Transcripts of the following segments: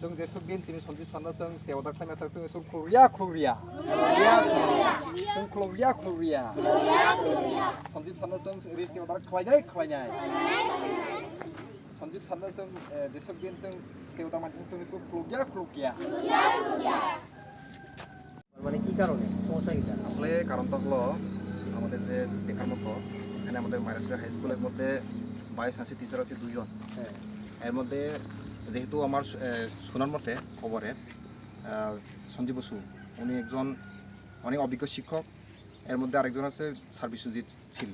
जों जे सुगिन सिनि सन्जित फान्ना जों सेवदा खायमा जों जों खुरिया खुरिया जों खुरिया खुरिया सन्जित सान्ना जों रिस सेवदा खालायनाय खालायनाय সঞ্জীব সান্না जों যেসব দিন जों সেওদা মানসি जों সব খুলগিয়া খুলগিয়া মানে কি কারণে সমস্যা কি আসলে কারণটা হলো আমাদের যে দেখার মতো এখানে আমাদের মাইরাসপুর হাই স্কুলের মধ্যে বাইশ আশি টিচার আছে দুজন হ্যাঁ এর মধ্যে যেহেতু আমার শোনার মতে খবরে সঞ্জীব বসু উনি একজন অনেক অভিজ্ঞ শিক্ষক এর মধ্যে আরেকজন আছে স্যার বিশ্বজিৎ ছিল।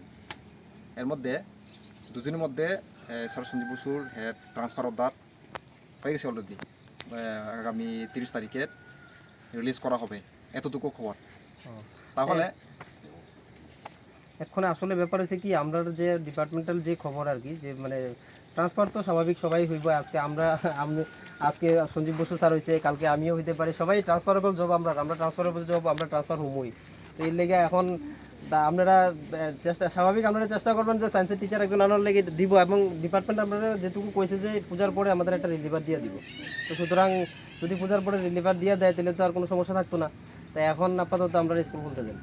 এর মধ্যে দুজনের মধ্যে স্যার সঞ্জীব বসুর হেড ট্রান্সফার অর্ডার হয়ে গেছে অলরেডি আগামী তিরিশ তারিখে রিলিজ করা হবে এতটুকু খবর। তাহলে এখন আসলে ব্যাপার হচ্ছে কি আমরা যে ডিপার্টমেন্টাল যে খবর আর কি যে মানে ট্রান্সফার তো স্বাভাবিক সবাই হইব। আজকে আমরা আমি- আজকে সঞ্জীব বসু স্যার হয়েছে কালকে আমিও হইতে পারি। সবাই ট্রান্সফারেবল জব আমরা আমরা ট্রান্সফারেবল জব আমরা ট্রান্সফার হমই। তো এর লেগে এখন আপনারা চেষ্টা, স্বাভাবিক আপনারা চেষ্টা করবেন যে সায়েন্সের টিচার একজন আনার লেগে দিব এবং ডিপার্টমেন্ট আপনারা যেটুকু কইছে যে পূজার পরে আমাদের একটা রিলিভার দিয়ে দিব। তো সুতরাং যদি পূজার পরে রিলিভার দিয়ে দেয়, তাহলে তো আর কোনো সমস্যা থাকতো না। তাই এখন আপাতত আমরা স্কুল খুলতে যাই।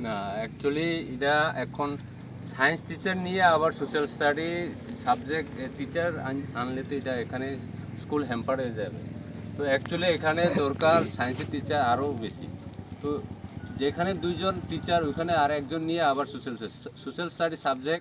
না অ্যাকচুয়ালি এটা এখন সায়েন্স টিচার নিয়ে আবার সোশ্যাল স্টাডি সাবজেক্ট টিচার আনলে তো এটা এখানে স্কুল হ্যাম্পার হয়ে যাবে। তো অ্যাকচুয়ালি এখানে দরকার সায়েন্সের টিচার আরও বেশি। তো যেখানে দুইজন টিচার, ওখানে আর একজন নিয়ে আবার সোশ্যাল সোশ্যাল স্টাডি সাবজেক্ট